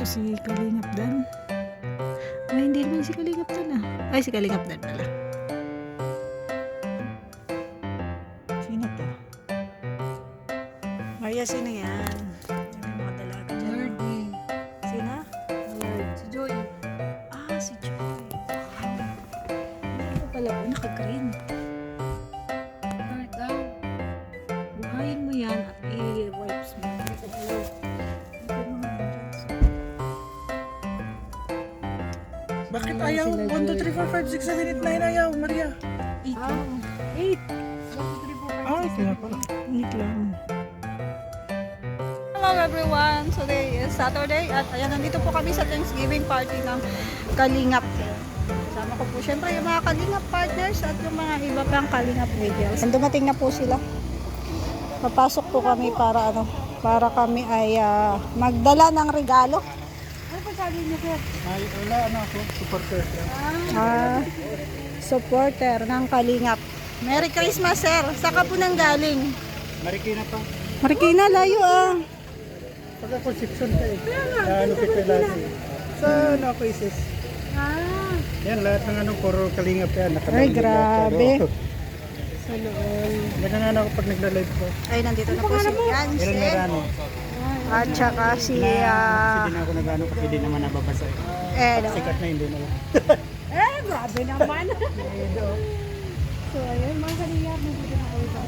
Tapos si Kalingap Dan. Ay, hindi naman si Kalingap Dan ah. Ay, si Kalingap Dan pala. Sino to? Maria, sino? Yan 2, 3, 4, 5, 6, 7, 8, 9 ayaw, Maria. Ah, Eight. Ay, kaya pala. Eight lang. Hello everyone! Today is Saturday at ayan, nandito po kami sa Thanksgiving party ng Kalingap. Kasama ko po syempre yung mga Kalingap partners at yung mga iba pang Kalingap videos. And dumating na po sila. Papasok po kami para ano, para kami ay ah, magdala ng regalo. Sabi niyo, sir? Ay, wala, ano ako, supporter. Ah, supporter ng Kalingap. Merry Christmas, sir. Saka po nang galing. Marikina pa. Marikina, layo ah. Pag ako Simpson ka eh. Sa ano Pipelasi. Sa ano ako isis. Ah, Yan, lahat ng ano, puro kalingap yan. Ay, grabe. Sa loob. Ganyan nga ako pag nagla-live ko. Ay, nandito na po si Meron Yancy. merano. At saka si... Ah, hindi na ako nagano kasi hindi naman nababasa eh. eh, no. Sikat na hindi na lang. eh, grabe naman. so, ayun, mga kanila, mabuti na kayo sa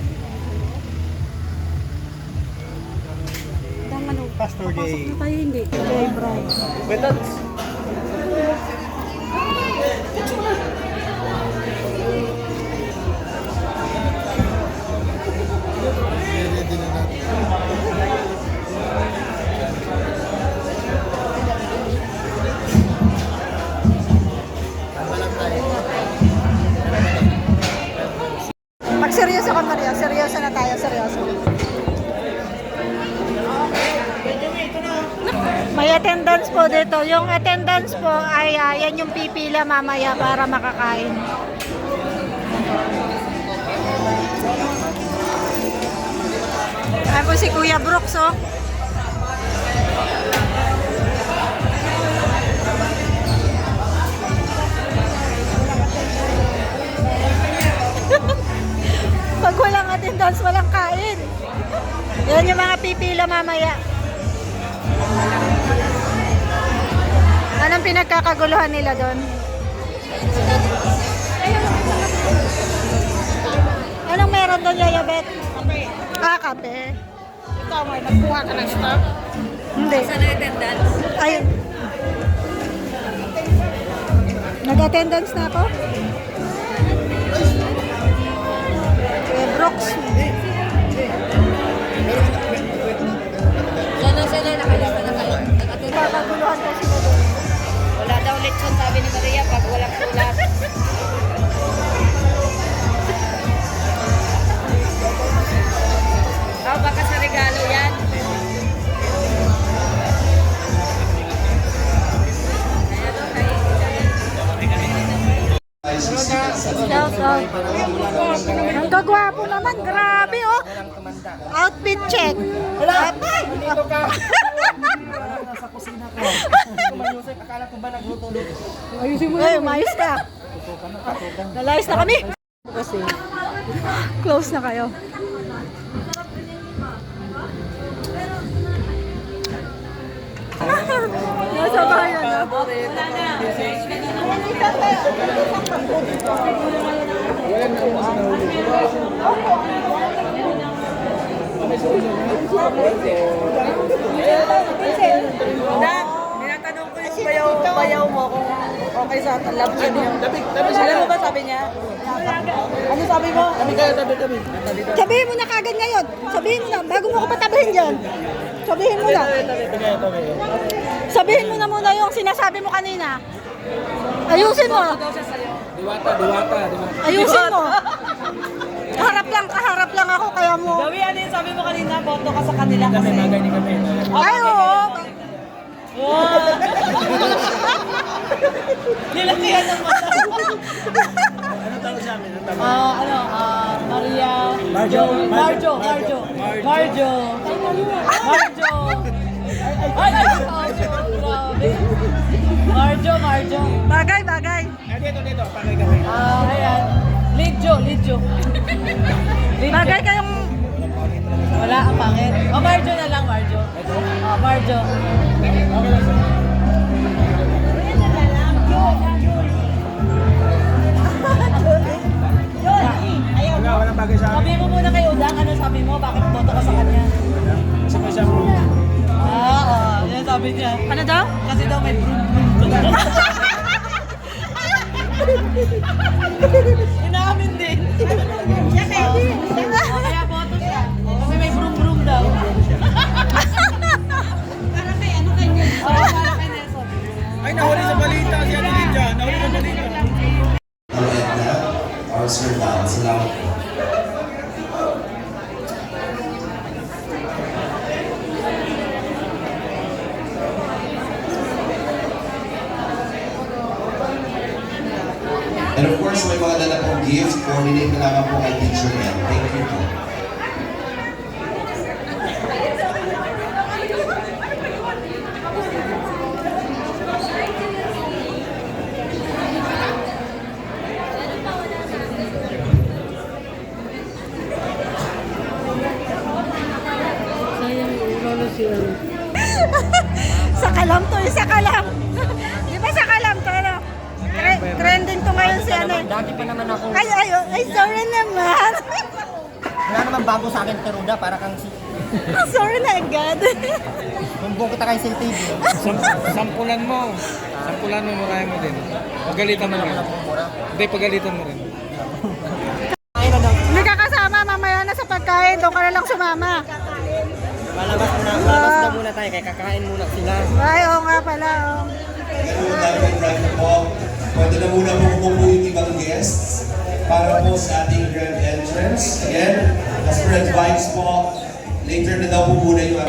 Pastor Day. na tayo hindi. Joy Bright. Mag-seryoso ka, Maria. Seryoso na tayo, seryoso. May attendance po dito. Yung attendance po ay ah, yan yung pipila mamaya para makakain. Ay po si Kuya Brooks, oh. Pag walang attendance, walang kain. Yan yung mga pipila mamaya. Anong pinagkakaguluhan nila doon? Anong meron doon, Yayabet? Kape. Ah, kape. Ikaw, may nagkuha ka ng stock? Hindi. Sana attendance. Ayun. Nag-attendance na ako? Brooks. Sana sila nakalista na kayo. Kakaguluhan ko sila doon. Wala daw lechon, sabi ni Maria, pag walang sulat. Oh, baka sa regalo yan. Shout out. Ang kagwapo naman, grabe oh. Outfit check. Abay! Nasa kusina ko. Kumayusay, akala ko ba nagluto-luto? Ayusin mo Eh, mayos ka. Nalayas na kami. Kasi close na kayo. Nasa bayan Nak, tinatanong ko yung bayaw, bayaw mo kung okay sa love team niyo. Alam mo ba sabi niya? Ano sabi mo? Kami kayo, tabi kami. Sabihin mo na kagad ngayon. Sabihin mo. Bago mo ko patabihin dyan. Sabihin mo na. Tabi kayo, tabi. Sabihin mo na muna yung sinasabi mo kanina. Ayusin mo. Diwata, diwata, diwata. Ayusin mo. Harap lang, kaharap lang ako kaya mo. Gawi, ano yung sabi mo kanina? Boto ka sa kanila kasi. Bagay ni kami. Ay, oo. Nilakihan ng mata. Ano tawag sa amin? Ano tawag? Ah, ano, ah, Maria. Marjo. Marjo, Marjo. Marjo. Marjo. Ay, ay, grabe. Marjo, Marjo. Bagay, bagay. Ah, dito, dito. Pakay kami. Ah, ayan. Lidjo, Lidjo. Lidjo. Bagay kayong... Wala, ang pangit. O, Marjo na lang, Marjo. O, Marjo. Wala, walang bagay sa akin. Sabi mo muna kay Udang, ano sabi mo? Bakit boto ka sa kanya? Kasi may siya sabi niya. Ano daw? Kasi daw may broom broom. Inamin din. Oh, kaya boto siya. Kasi may broom broom daw. Para kay ano kay Nelson. Oh, para kay Nelson. Ay, nahuli sa balita si Ate Lydia. Nahuli sa balita. Or Sir. Salamat po. Course, may mga dala pong gift. Coordinate na lamang po kay Teacher Mel. Thank you po. Teruda para kang si sorry na agad. Bumbong kita kay Sil TV. Sampulan mo. Sampulan mo, makaya mo din. Pagalitan mo rin. Hindi, pagalitan mo rin. Hindi ka kasama, mamaya na sa pagkain, doon ka na lang sumama. Lalabas muna, lalabas na muna tayo kaya kakain muna sila. Ay, oo nga pala, oh. Ganun lang po. Pwede na muna po umupo yung ibang guests para po sa ating grand entrance. Again, as per advice po, later na daw po muna yung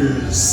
sponsors.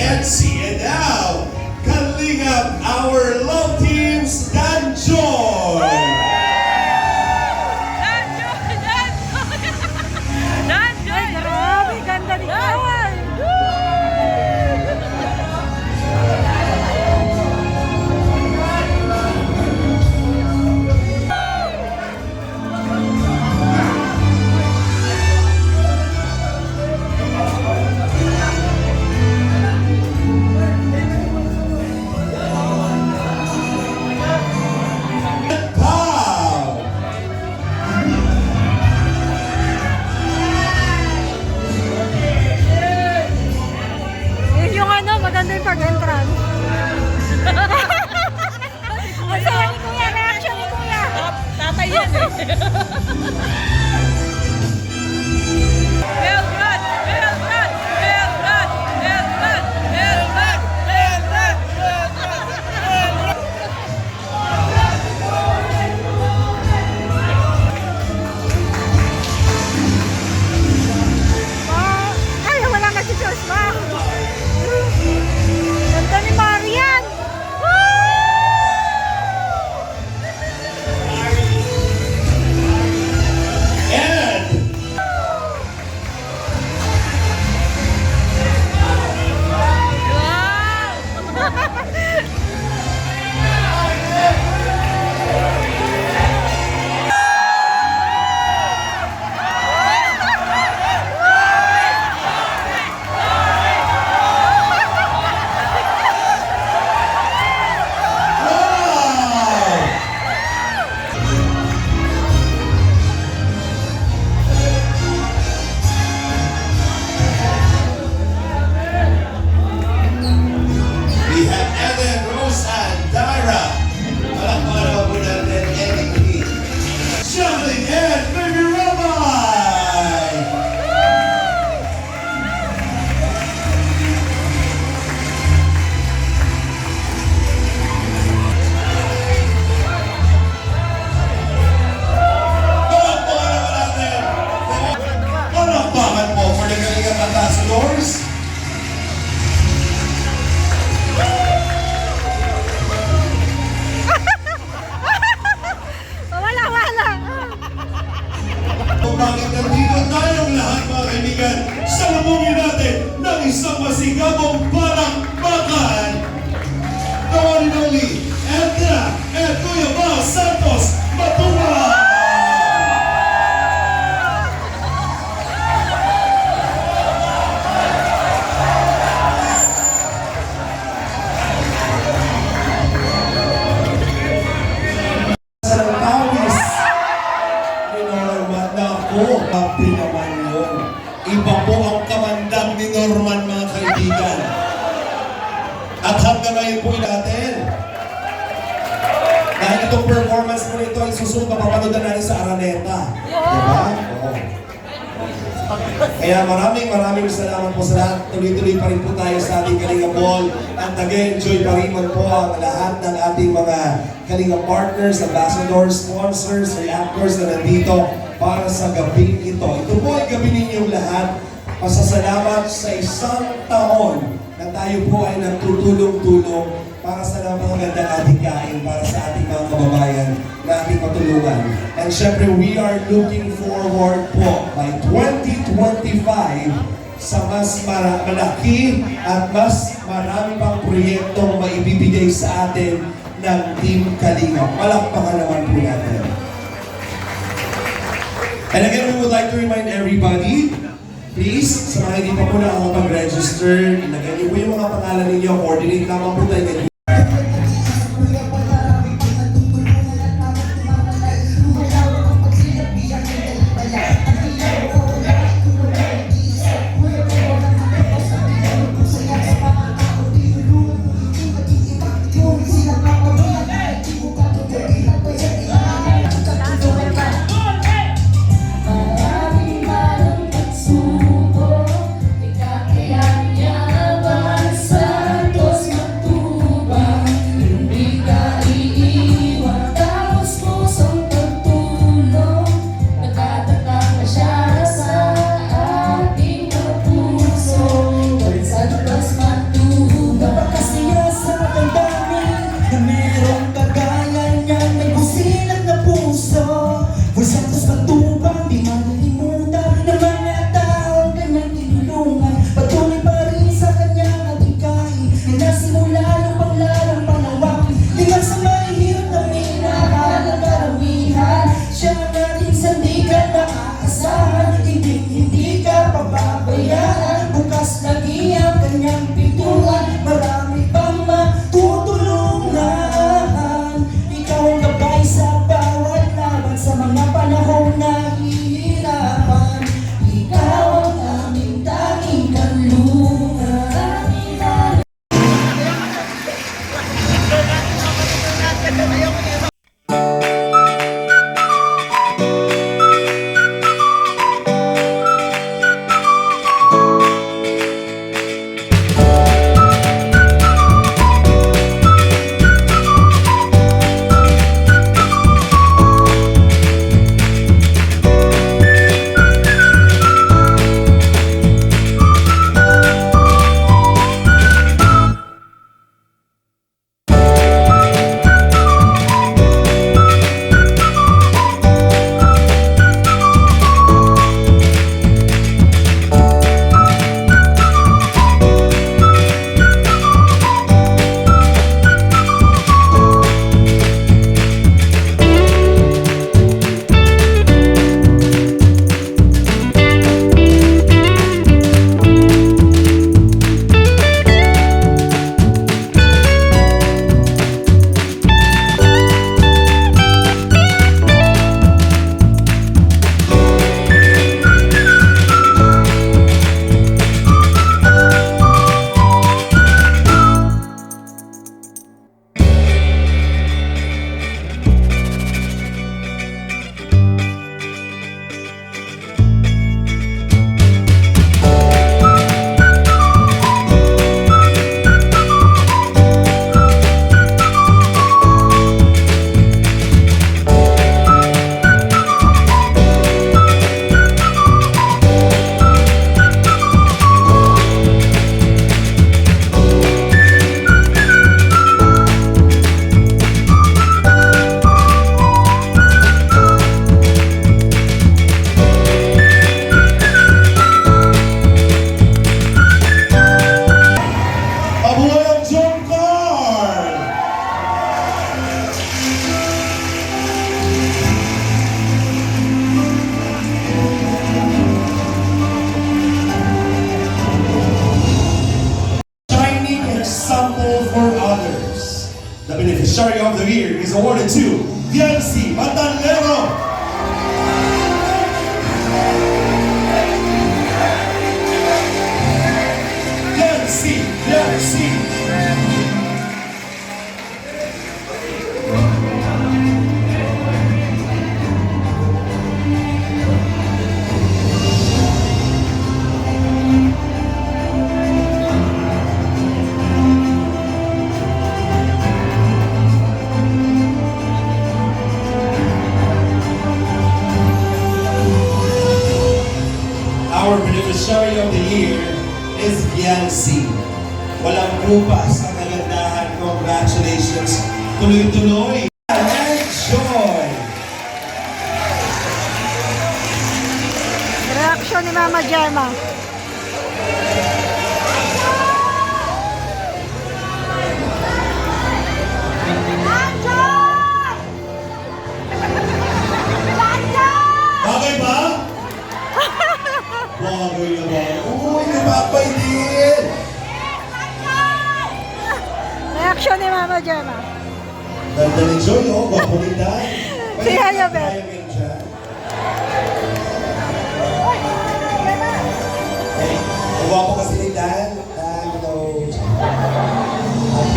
And now, sa Araneta. Diba? Oo. Kaya maraming maraming salamat po sa lahat. Tuloy-tuloy pa rin po tayo sa ating Kalinga Ball. At nag-enjoy pa rin man po ang lahat ng ating mga Kalinga partners, ambassadors, sponsors, reactors na nandito para sa gabi ito. Ito po ay gabi ninyong lahat. Pasasalamat sa isang taon na tayo po ay nagtutulong-tulong para sa napakagandang ating kain, para sa ating mga kababayan na ating matulungan. And syempre, we are looking forward po by 2025 sa mas mara- malaki at mas marami pang proyektong maibibigay sa atin ng Team Kalinga. Palakpakan naman po natin. And again, we would like to remind everybody, please, sa mga hindi pa po nakakapag-register, ilagay niyo po yung mga pangalan ninyo, coordinate lamang po tayo 在这儿吗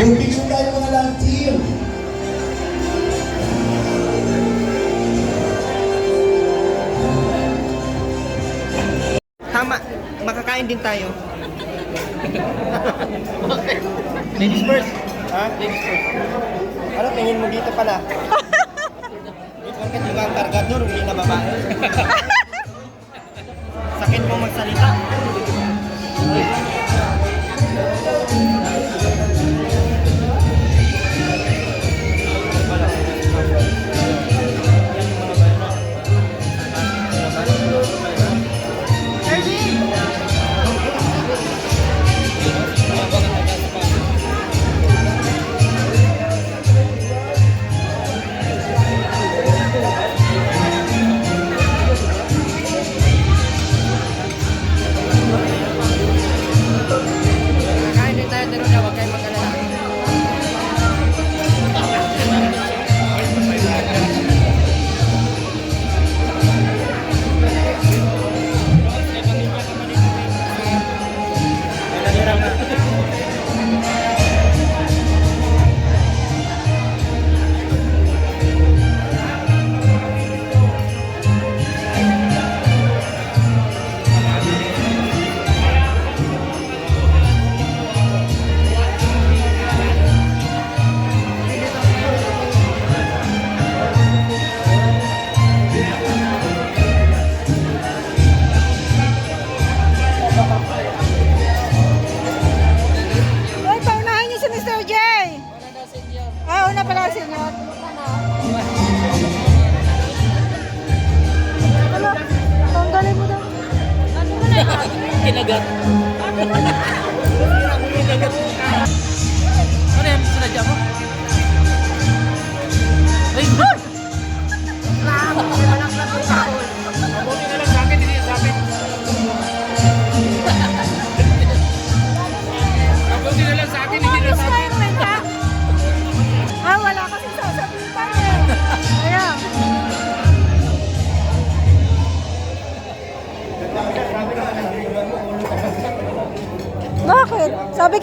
Yung picture tayo mga lang team. Tama, makakain din tayo. Ladies first. Ha? Ladies first. Ano, tingin mo dito pala? Bakit yung ang kargador, hindi na babae? Sakit mo magsalita.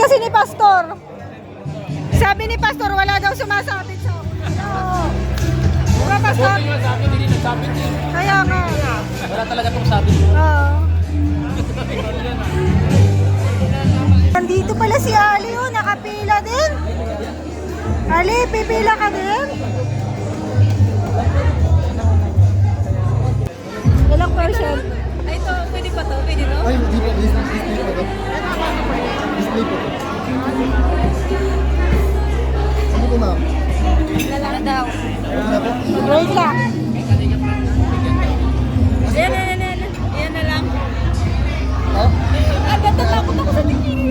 Kasi ni Pastor. Sabi ni Pastor, wala daw sumasabit sa Oo. Diba, Pastor? Mabuti nga sa akin, hindi na sa akin. eh. Kaya nga. Wala talaga itong sabi. Oo. Nandito pala si Ali, oh. Nakapila din. Ali, pipila ka din? Ilang percent? Ay, ito, pwede pa to? Pwede to? Ay, hindi po. Disney, Disney po to. Disney po. Ano po ma'am? Lalaki daw. Ano po? Wait lang. Ayan, ayan, ayan. Ayan na lang. Ha? Huh? Ang natatakot ako sa bikini.